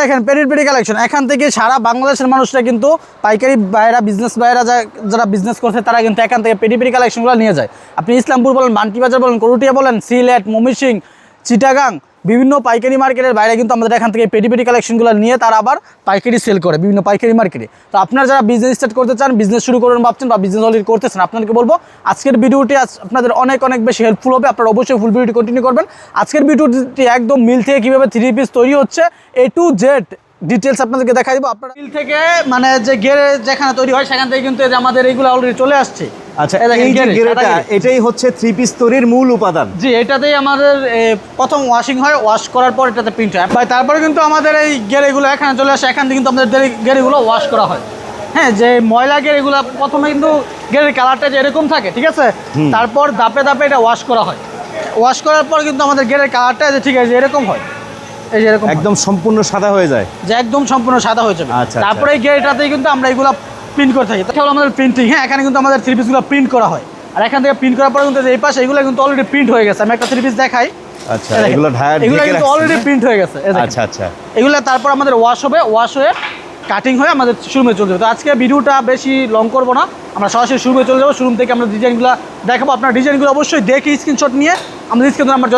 দেখেন পেরিট peri collection এখান থেকে সারা বাংলাদেশের মানুষরা কিন্তু পাইকারি বাইরা বিজনেস বাইরা যারা বিজনেস করছে, তারা কিন্তু এখান থেকে পেরি পেরি কালেকশনগুলো নিয়ে যায়। আপনি ইসলামপুর বলেন বান্টি বাজার বলেন, করুটিয়া বলেন, সিলেট মমিসিং চিটাগাং বিভিন্ন পাইকারি মার্কেটের বাইরে কিন্তু আমাদের এখান থেকে পেটি পেটি কালেকশনগুলো নিয়ে তারা আবার পাইকারি সেল করে বিভিন্ন পাইকারি মার্কেটে তো আপনারা যারা বিজনেস স্টার্ট করতে চান বিজনেস শুরু করবেন ভাবছেন বা বিজনেস অলরেডি করতেছেন, আপনাদেরকে বলব আজকের ভিডিওটি আপনাদের অনেক অনেক বেশি হেল্পফুল হবে। আপনারা অবশ্যই ফুল ভিডিওটি কন্টিনিউ করবেন। আজকের ভিডিওটি একদম মিল থেকে কীভাবে থ্রি পিস তৈরি হচ্ছে এ টু জেড ডিটেলস আপনাদেরকে দেখাই দেবো। আপনারা মিল থেকে মানে যে গেরে যেখানে তৈরি হয়, সেখান থেকে কিন্তু আমাদের এইগুলো অলরেডি চলে আসছে। আচ্ছা এই যে গেরেটা এটাই হচ্ছে থ্রি পিস তৈরির মূল উপাদান। জি এটাতেই আমাদের প্রথম ওয়াশিং হয় ওয়াশ করার পর এটাতে প্রিন্ট হয়। ভাই তারপরে কিন্তু আমাদের এই গেরেগুলো এখানে চলে আসে এখান থেকে কিন্তু আমাদের গেরে- গেরেগুলো ওয়াশ করা হয়। হ্যাঁ যে ময়লা গেরেগুলো প্রথমে কিন্তু গেরের কালারটা যে এরকম থাকে ঠিক আছে? তারপর দাপে দাপে এটা ওয়াশ করা হয়। ওয়াশ করার পর কিন্তু আমাদের গেরের কালারটা যে ঠিক আছে এরকম হয়। এই যে এরকম একদম সম্পূর্ণ সাদা হয়ে যায়। যে একদম সম্পূর্ণ সাদা হয়ে যাবে। আচ্ছা, তারপরে এই গেরেটাতেই কিন্তু আমরা এগুলো প্রিন্ট করে থাকি। এটা হলো আমাদের প্রিন্টিং হ্যাঁ? এখানে কিন্তু আমাদের থ্রি পিসগুলো প্রিন্ট করা হয়। আর এখান থেকে প্রিন্ট করার পরে কিন্তু এই পাশে এগুলো কিন্তু অলরেডি প্রিন্ট হয়ে গেছে। আমি একটা থ্রি পিস দেখাই। আচ্ছা এগুলো এগুলো কিন্তু অলরেডি প্রিন্ট হয়ে? গেছে। আচ্ছা আচ্ছা। এগুলো তারপর আমাদের ওয়াশ হবে ওয়াশ হয়ে কাটিং হয়ে আমাদের শোরুমে চলে যাবে। তো আজকে ভিডিওটা বেশি লং করব না। আমরা সরাসরি শোরুমে চলে যাব। শোরুম থেকে আমরা ডিজাইনগুলো দেখাবো। আপনার ডিজাইনগুলো অবশ্যই দেখে স্ক্রিনশট নিয়ে আমাদের স্ক্রিন আমরা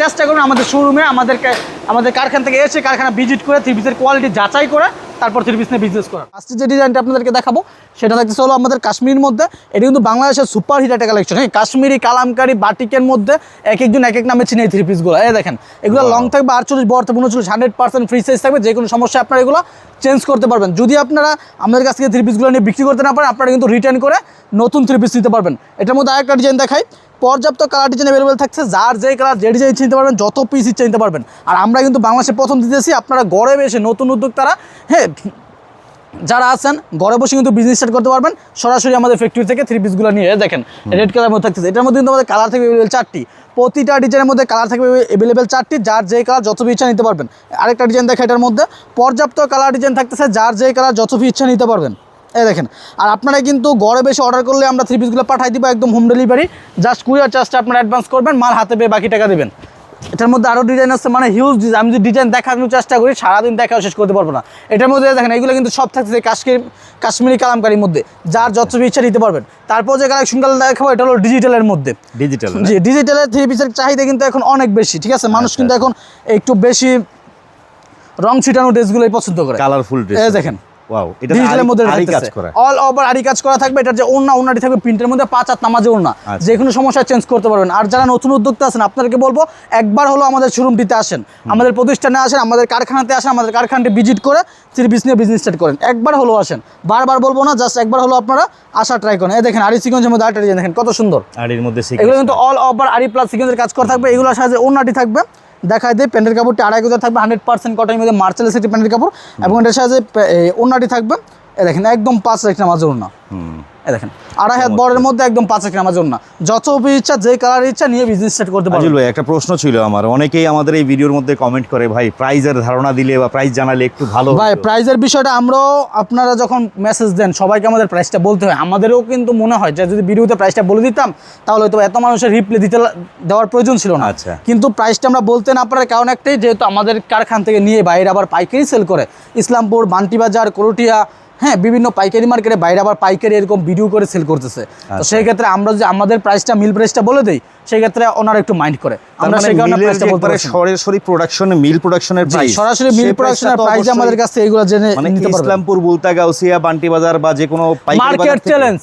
চেষ্টা করবেন আমাদের শোরুমে আমাদেরকে আমাদের কারখানা থেকে এসে কারখানা ভিজিট করে থ্রি পিসের কোয়ালিটি যাচাই করে তারপর থ্রি পিস নিয়ে বিজনেস করা। ফার্স্টে যে ডিজাইনটা আপনাদেরকে দেখাবো সেটা থাকতেছে হলো আমাদের কাশ্মীরের মধ্যে। এটা কিন্তু বাংলাদেশের সুপার হিট একটা কালেকশন হ্যাঁ? কাশ্মীরি কালামকারি বাটিকের মধ্যে এক একজন এক এক নামে চিনে এই থ্রি পিসগুলো এই দেখেন এগুলো লং থাকবে আটচল্লিশ বড় থাকবে উনচল্লিশ হান্ড্রেড পার্সেন্ট ফ্রি সাইজ থাকবে যে কোনো সমস্যা আপনারা এগুলো চেঞ্জ করতে পারবেন। যদি আপনারা আমাদের কাছ থেকে থ্রি পিসগুলো নিয়ে বিক্রি করতে না পারেন আপনারা কিন্তু রিটার্ন করে নতুন থ্রি পিস নিতে পারবেন। এটার মধ্যে আরেকটা ডিজাইন দেখাই। পর্যাপ্ত কালার ডিজাইন অ্যাভেলেবেল থাকছে যার যেই কালার যে ডিজাইন চিনতে পারবেন যত পিস ইচ্ছে নিতে পারবেন। আর আমরা কিন্তু বাংলাদেশে প্রথম দিতেছি আপনারা গড়ে বেশি নতুন উদ্যোক্তারা হ্যাঁ যারা আছেন, ঘরে বসে কিন্তু বিজনেস স্টার্ট করতে পারবেন। সরাসরি আমাদের ফ্যাক্টরি থেকে থ্রি পিসগুলো নিয়ে দেখেন রেড কালার মধ্যে থাকতেছে। এটার মধ্যে কিন্তু আমাদের কালার থাকবে অ্যাভেলেবেল চারটি। প্রতিটা ডিজাইনের মধ্যে কালার থাকবে অ্যাভেলেবেল চারটি, যার যেই কালার যত ইচ্ছা নিতে পারবেন। আরেকটা ডিজাইন দেখা এটার মধ্যে, পর্যাপ্ত কালার ডিজাইন থাকতেছে, যার যেই কালার যত ইচ্ছা নিতে পারবেন। এই দেখেন, আর আপনারা কিন্তু ঘরে বেশি অর্ডার করলে আমরা থ্রি পিসগুলো পাঠাই দিব একদম হোম ডেলিভারি জাস্ট কুরিয়ার চার্জটা আপনারা অ্যাডভান্স করবেন, মাল হাতে পেয়ে বাকি টাকা দেবেন। এটার মধ্যে আরও ডিজাইন আছে মানে হিউজ ডিজাইন আমি যদি ডিজাইন দেখানোর চেষ্টা করি সারাদিন দেখাও শেষ করতে পারব না। এটার মধ্যে দেখেন এগুলো কিন্তু সব থাকছে কাশ্মীর কাশ্মীরি কালামকারির মধ্যে। যার যত ইচ্ছা নিতে পারবেন। তারপর যে কালেকশনগুলো দেখাবো এটা হলো ডিজিটালের মধ্যে। ডিজিটাল জি ডিজিটালের থ্রি পিসের চাহিদা কিন্তু এখন অনেক বেশি ঠিক আছে? মানুষ আচ্ছা, কিন্তু এখন একটু বেশি রং ছিটানো ড্রেসগুলোই পছন্দ করে। কালারফুল ড্রেস দেখেন ওয়াও এটা ডিজিটালের মধ্যে আরি কাজ করা। অল ওভার আরি কাজ করা থাকবে এটার যে ওড়না ওড়নাটি থাকবে প্রিন্টের মধ্যে পাঁচ হাত নামাজে ওড়না। যে কোনো সমস্যা চেঞ্জ করতে পারবেন। আর যারা নতুন উদ্যোক্তা আছেন আপনাদেরকে বলব একবার হলো আমাদের শোরুমটিতে আসেন। আমাদের প্রতিষ্ঠানে আসেন আমাদের কারখানাতে আসেন আমাদের কারখানাটি ভিজিট করে থ্রি নিয়ে বিজনেস স্টার্ট করেন। একবার হলো আসেন। বারবার বলব না জাস্ট একবার হলো আপনারা আসা ট্রাই করেন। এই দেখেন আরি সিকঞ্জের মধ্যে আরেকটা দেখেন কত সুন্দর। আর মধ্যে এগুলো কিন্তু অল ওভার আরি প্লাস সিকোয়েন্সের কাজ করা থাকবে। এগুলোর সাথে ওড়নাটি থাকবে। দেখায় দেয় প্যান্টের কাপড়টি আড়াই গজার থাকবে হান্ড্রেড পার্সেন্ট কটনের মধ্যে মার্চেল সেটি প্যান্টের কাপড় এবং এটার সাথে ওনাটি থাকবে। দেখেন, একদম পাঁচ একটা মাঝে ওনা এ দেখেন আড়াই হাত বড়ের মধ্যে একদম পাঁচ নামাজের ওড়না যত ইচ্ছা যে কালার ইচ্ছা নিয়ে বিজনেস স্টার্ট করতে আজিল ভাই একটা প্রশ্ন ছিল আমার। অনেকেই আমাদের এই ভিডিওর মধ্যে কমেন্ট করে ভাই প্রাইজের ধারণা দিলে বা প্রাইস জানালে একটু ভালো ভাই প্রাইজের বিষয়টা আমরাও আপনারা যখন মেসেজ দেন সবাইকে আমাদের প্রাইসটা বলতে হয়। আমাদেরও কিন্তু মনে হয় যে যদি ভিডিওতে প্রাইসটা বলে দিতাম তাহলে হয়তো এত মানুষের রিপ্লে দিতে দেওয়ার প্রয়োজন ছিল না। আচ্ছা। কিন্তু প্রাইসটা আমরা বলতে না পারার কারণ একটাই যেহেতু আমাদের কারখান থেকে নিয়ে বাইরে আবার পাইকারি সেল করে ইসলামপুর বান্টিবাজার করটিয়া হ্যাঁ বিভিন্ন পাইকারি মার্কেটে বাইরে আবার পাইকারি এরকম ভিডিও করে সেল করতেছে। তো আচ্ছা। সেই ক্ষেত্রে আমরা যদি আমাদের প্রাইসটা মিল প্রাইসটা বলে দেই সেই ক্ষেত্রে ওনারা একটু মাইন্ড করে। আমরা মানে সেই কারণে প্রাইসটা বলতে পারি সরাসরি প্রোডাকশন মিল প্রোডাকশনের প্রাইস সরাসরি মিল প্রোডাকশনের প্রাইস আমাদের কাছে এগুলো জেনে মানে নিতে পারবে। ইসলামপুর বুলতা গাউসিয়া বান্টি বাজার বা যে কোনো পাইকারি মার্কেট চ্যালেঞ্জ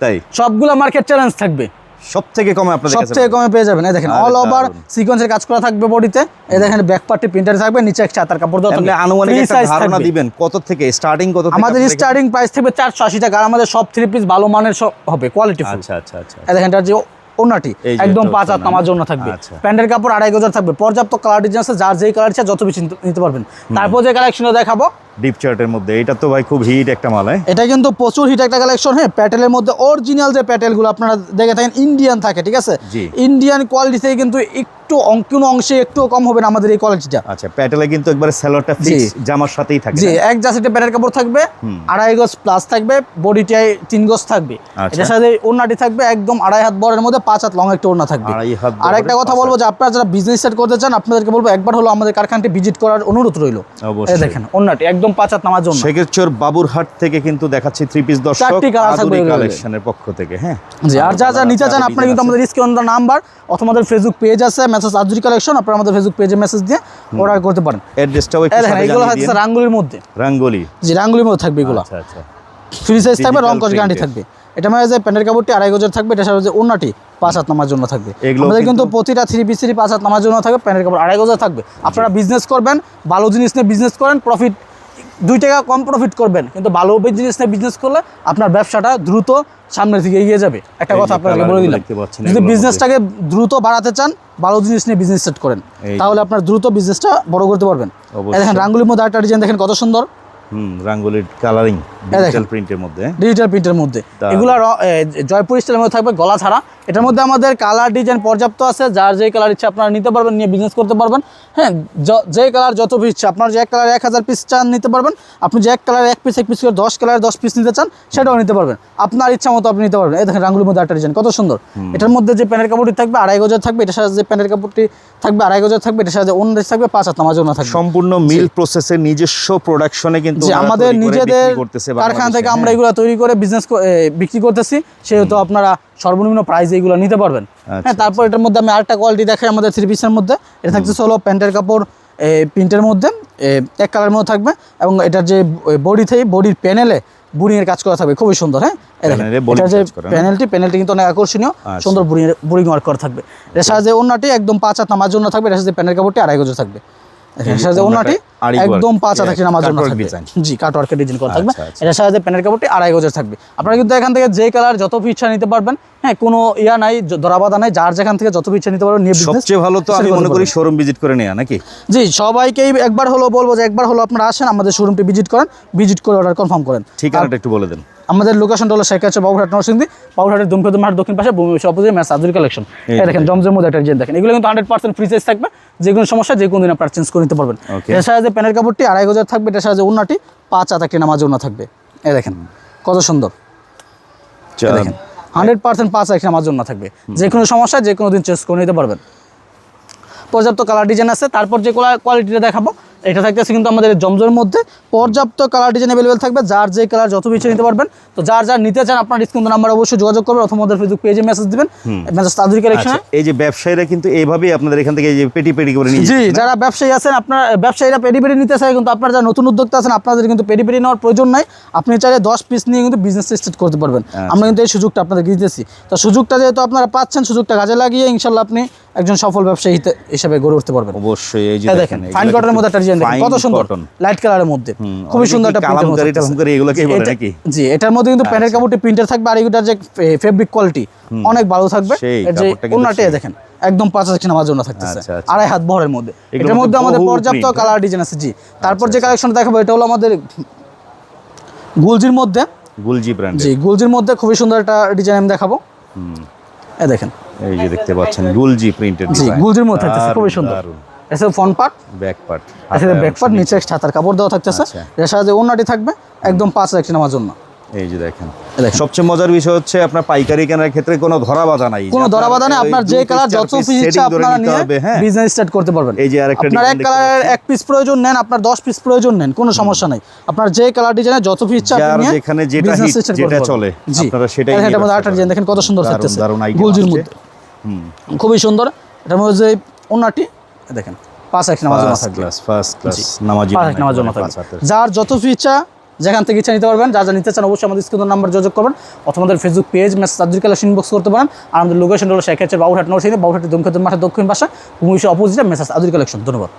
তাই। সবগুলো মার্কেট চ্যালেঞ্জ থাকবে। সব থেকে কমে আপনাদের সব কাছে থেকে পাবেন। কমে পেয়ে যাবেন। এই দেখেন অল ওভার সিকোয়েন্সের কাজ করা থাকবে বডিতে এই দেখেন ব্যাক প্রিন্টার থাকবে নিচে একটা চাতার কাপড় দেওয়া এমনি থাকবে। আনুমানিক একটা ধারণা দিবেন কত থেকে স্টার্টিং কত থেকে আমাদের স্টার্টিং প্রাইস থাকবে চারশো আশি টাকা আর আমাদের সব থ্রি পিস ভালো মানের হবে কোয়ালিটি? আচ্ছা আচ্ছা আচ্ছা এই দেখেন এটার যে ওনাটি একদম পাঁচ হাত নামার জন্য থাকবে। আচ্ছা। প্যান্টের কাপড় আড়াই গজার থাকবে পর্যাপ্ত কালার ডিজাইন আছে যার যেই কালার ইচ্ছা যত বেশি নিতে- নিতে পারবেন তারপর যে কালেকশনটা দেখাবো ডিপ চার্টের মধ্যে। এটা তো ভাই খুব হিট একটা মাল হ্যাঁ? এটা কিন্তু প্রচুর হিট একটা কালেকশন হ্যাঁ? প্যাটেলের মধ্যে অরিজিনাল যে প্যাটেলগুলো আপনারা দেখে থাকেন ইন্ডিয়ান থাকে ঠিক আছে? ইন্ডিয়ান কোয়ালিটি থেকে কিন্তু একটু অং- কোনো অংশে একটু কম হবে না আমাদের এই কোয়ালিটিটা আচ্ছা প্যাটেলে কিন্তু একবারে। ফিক্স জামার সাথেই থাকে জি এক জাসিটে কাপড় থাকবে। আড়াই গজ প্লাস থাকবে বডিটাই তিন গজ থাকবে। আচ্ছা। এটার সাথে ওড়নাটি থাকবে একদম আড়াই হাত বড়ের মধ্যে পাঁচ হাত লং একটা ওড়না থাকবে। আর একটা কথা বলব যে আপনারা যারা বিজনেস স্টার্ট করতে চান আপনাদেরকে বলব একবার হলো আমাদের কারখানাটি ভিজিট করার অনুরোধ রইল। দেখেন ওড়নাটি একদম পাঁচ হাত নামার জন্য। শেখেরচর বাবুরহাট থেকে কিন্তু দেখাচ্ছি থ্রি পিস দর্শক আধুনিক কালেকশনের পক্ষ থেকে হ্যাঁ? জি আর যা যা নিতে চান আপনারা কিন্তু আমাদের স্ক্রিন নাম্বার অথবা আমাদের ফেসবুক পেজ আছে মেসেজ আজুরি কালেকশন আপনারা আমাদের ফেসবুক পেজে মেসেজ দিয়ে অর্ডার করতে পারেন। অ্যাড্রেসটাও একটু সাথে এগুলো হচ্ছে রাঙ্গুলির মধ্যে। রাঙ্গলি। জি রাঙ্গুলির মধ্যে থাকবে এগুলো। আচ্ছা আচ্ছা। ফ্রি সাইজ থাকবে রং কস গ্যারান্টি থাকবে। এটা মানে যে প্যান্টের কাপড়টি আড়াই গজের থাকবে এটা সাথে পাঁচ হাত নামার জন্য থাকবে। আমাদের কিন্তু কিন্তু- প্রতিটা থ্রি পিস থ্রি পাঁচ হাত নামার জন্য থাকবে প্যান্টের কাপড় আড়াই গজের থাকবে। আপনারা বিজনেস করবেন ভালো জিনিস নিয়ে বিজনেস করেন প্রফিট দুই টাকা কম প্রফিট করবেন। কিন্তু ভালো বিজনেস নিয়ে বিজনেস করলে আপনার ব্যবসাটা দ্রুত সামনের দিকে এগিয়ে যাবে। একটা কথা আপনাকে বলে দিলাম। যদি বিজনেসটাকে দ্রুত বাড়াতে চান ভালো জিনিস নিয়ে বিজনেস সেট করেন তাহলে আপনার দ্রুত বিজনেসটা বড় করতে পারবেন। দেখেন রাঙ্গুলির মধ্যে একটা ডিজাইন দেখেন কত সুন্দর। হুম রাঙ্গলির কালারিং ডিজিটাল প্রিন্টের মধ্যে? ডিজিটাল প্রিন্টের মধ্যে। এগুলো জয়পুর স্টাইলের মধ্যে থাকবে গলা ছাড়া। এটার মধ্যে আমাদের কালার ডিজাইন পর্যাপ্ত আছে। যার যে কালার ইচ্ছে আপনারা নিতে পারবেন নিয়ে বিজনেস করতে পারবেন। হ্যাঁ যে কালার যত পিস ইচ্ছে আপনার যে এক কালার এক হাজার পিস চান নিতে পারবেন। আপনি যে এক কালার এক পিস এক পিস করে দশ কালার দশ পিস নিতে চান সেটাও নিতে পারবেন। আপনার ইচ্ছা মতো আপনি নিতে পারবেন। এই দেখেন রাঙ্গুলির মধ্যে একটা ডিজাইন কত সুন্দর। এটার মধ্যে যে প্যানের কাপড়টি থাকবে আড়াই গজের থাকবে এটার সাথে যে প্যানের কাপড়টি থাকবে আড়াই গজের থাকবে এটার সাথে অন্য থাকবে পাঁচ হাত নামার জন্য থাকবে। সম্পূর্ণ মিল প্রসেসের নিজস্ব প্রোডাকশনে কিন্তু যে আমাদের নিজেদের কারখানা থেকে আমরা হ্যাঁ? এগুলো তৈরি করে বিজনেস বিক্রি করতেছি সেহেতু আপনারা সর্বনিম্ন প্রাইসে এগুলো নিতে পারবেন। আচ্ছা, হ্যাঁ তারপর এটার মধ্যে আমি আরেকটা কোয়ালিটি দেখাই আমাদের থ্রি পিসের মধ্যে। এটা থাকছে হলো প্যান্টের কাপড় প্রিন্টের মধ্যে এক কালারের মধ্যে থাকবে এবং এটার যে বডি থেকে বডির প্যানেলে বুড়িংয়ের কাজ করা থাকবে খুবই সুন্দর হ্যাঁ? এই দেখেন, Panel এ যে? প্যানেলটি প্যানেলটি কিন্তু অনেক আকর্ষণীয় আচ্ছা। সুন্দর বুড়িং বুড়িং ওয়ার্ক করা থাকবে। এর সাথে যে অন্যটি একদম পাঁচ হাত নামার জন্য থাকবে এর সাথে প্যানের কাপড়টি আড়াই গজ থাকবে। এর সাথে যে অন্যটি একদম পাঁচ হাত yeah, নামার জন্য। জি কাটওয়ার্কের ডিজাইন করা থাকবে। আচ্ছা, আচ্ছা। এটার সাথে প্যানের কাপড়টি আড়াই গজের থাকবে। আপনারা কিন্তু এখান থেকে যে কালার যত ইচ্ছা নিতে পারবেন হ্যাঁ কোনো ইয়া নাই দরাবাধা নাই যার যেখান থেকে যত ইচ্ছা নিতে পারবেন নিয়ে সবচেয়ে ভালো তো আমি মনে করি শোরুম ভিজিট করে নেওয়া নাকি? জি সবাইকেই একবার হলো বলব যে একবার হলো আপনারা আসেন আমাদের শোরুমটি ভিজিট করেন ভিজিট করে অর্ডার কনফার্ম করেন। ঠিকানাটা একটু বলে দেন। আমাদের লোকেশনটা হলো শেখ আছে বাবুঘাট নরসিংদী বাবুঘাটের দুমকদ মাঠ দক্ষিণ পাশে ভূমি অপোজিট ম্যাচ আজুরি কালেকশন এই দেখেন জমজের মধ্যে একটা ডিজাইন দেখেন। এগুলো কিন্তু হান্ড্রেড পার্সেন্ট ফ্রি সাইজ থাকবে যে কোনো সমস্যা যে কোনো দিন আপনারা চেঞ্জ করে নিতে পারবেন. এর সাথে প্যানের কাপড়টি আড়াই গজার থাকবে এটার সাথে উন্নাটি পাঁচ আত একটি নামাজ ওনা থাকবে। এ দেখেন কত সুন্দর। দেখেন হান্ড্রেড পার্সেন্ট পাঁচ একটি নামাজ ওনা থাকবে। যে কোনো সমস্যা যে কোনো দিন চেঞ্জ করে নিতে পারবেন। পর্যাপ্ত কালার ডিজাইন আছে তারপর যে কোয়ালিটিটা দেখাবো এটা থাকতেছে কিন্তু আমাদের জমজমের মধ্যে পর্যাপ্ত কালার ডিজাইন অ্যাভেলেবেল থাকবে যার যে কালার যত বেছে নিতে পারবেন। তো যার যার নিতে চান আপনার স্ক্রিন নাম্বার অবশ্যই যোগাযোগ করবেন অথবা আমাদের ফেসবুক পেজে মেসেজ দিবেন। মেসেজ তাদের কালেকশনে এই যে ব্যবসায়ীরা কিন্তু এইভাবেই আপনাদের এখান থেকে এই যে পেটি পেটি করে নিয়ে জি যারা ব্যবসায়ী আছেন আপনার ব্যবসায়ীরা পেডি পেডি নিতে চায় কিন্তু আপনার যারা নতুন উদ্যোক্তা আছেন আপনাদের কিন্তু পেডি পেডি নেওয়ার প্রয়োজন নাই। আপনি চাইলে দশ পিস নিয়ে কিন্তু বিজনেস স্টার্ট করতে পারবেন। আচ্ছা। আমরা কিন্তু এই সুযোগটা আপনাদেরকে দিতেছি। তো সুযোগটা যেহেতু আপনারা পাচ্ছেন সুযোগটা কাজে লাগিয়ে ইনশাল্লাহ আপনি একজন সফল ব্যবসায়ী হিসেবে গড়ে উঠতে পারবেন। অবশ্যই এই যে দেখেন ফাইন কটনের মধ্যে একটা ডিজাইন দেখেন কত সুন্দর। লাইট কালারের মধ্যে। খুবই সুন্দর একটা কালামকারি টালামকারি এগুলোকেই বলে নাকি? জি এটার মধ্যে কিন্তু প্যানের কাপড়টি প্রিন্টার থাকবে আর এগুলোর যে ফেব্রিক কোয়ালিটি অনেক ভালো থাকবে। যে ওনাটাই দেখেন একদম পাঁচ হাজার নামার জন্য থাকতেছে। আচ্ছা, আচ্ছা। আড়াই হাত ভরের মধ্যে। এটার মধ্যে আমাদের পর্যাপ্ত কালার ডিজাইন আছে জি। তারপর যে কালেকশন দেখাবো এটা হলো আমাদের গুলজির মধ্যে। গুলজি ব্র্যান্ড জি গুলজির মধ্যে খুবই সুন্দর একটা ডিজাইন আমি দেখাবো। এই দেখেন এই যে দেখতে পাচ্ছেন গুলজি প্রিন্টেড জি গুলজির মধ্যে থাকতেছে খুবই সুন্দর। এসে ফ্রন্ট পার্ট ব্যাক পার্ট এসে ব্যাক পার্ট নিচে ছাতার কাপড় দেওয়া থাকতেছে। আচ্ছা। এর সাথে ওনাটি থাকবে একদম পাঁচ হাজার নামার জন্য। এই যে দেখেন। সবচেয়ে মজার বিষয় হচ্ছে আপনার পাইকারি কেনার ক্ষেত্রে কোনো ধরা বাধা নাই। কোনো দরা বাধা নেই আপনার যে কালার যত পিস ইচ্ছা আপনারা নিয়ে হ্যাঁ। বিজনেস স্টার্ট করতে পারবেন। এই যে আরেকটা আপনার এক কালারের এক পিস প্রয়োজন নেন আপনার দশ পিস প্রয়োজন নেন কোনো সমস্যা নাই। আপনার যে কালার ডিজাইনে যত পিস ইচ্ছা আপনি নিয়ে যেখানে যেটা start যেটা চলে, আপনারা সেটাই নিয়ে মধ্যে আরেকটা ডিজাইন দেখেন কত সুন্দর থাকতেছে গুলজির মধ্যে। খুবই সুন্দর। এটা হচ্ছে ওনাটি দেখেন পাঁচ এক থাকবে নামাজি পাঁচ নামার জন্য থাকবে যার যত ইচ্ছা যেখান থেকে ইচ্ছা নিতে পারবেন যা যা নিতে চান অবশ্যই আমাদের স্ক্রিন নাম্বার যোগাযোগ করবেন অথবা আমাদের ফেসবুক পেজ মেসেজ সার্জারি কালেকশন ইনবক্স করতে পারেন। আর আমাদের লোকেশন হলো শেখাচ্ছে বাবুহাট নরসিংহ বাবুহাটের দমখাতের মাঠের দক্ষিণ পাশে। ভূমিষ্য অপোজিটে মেসেজ আদুরি কালেকশন ধন্যবাদ।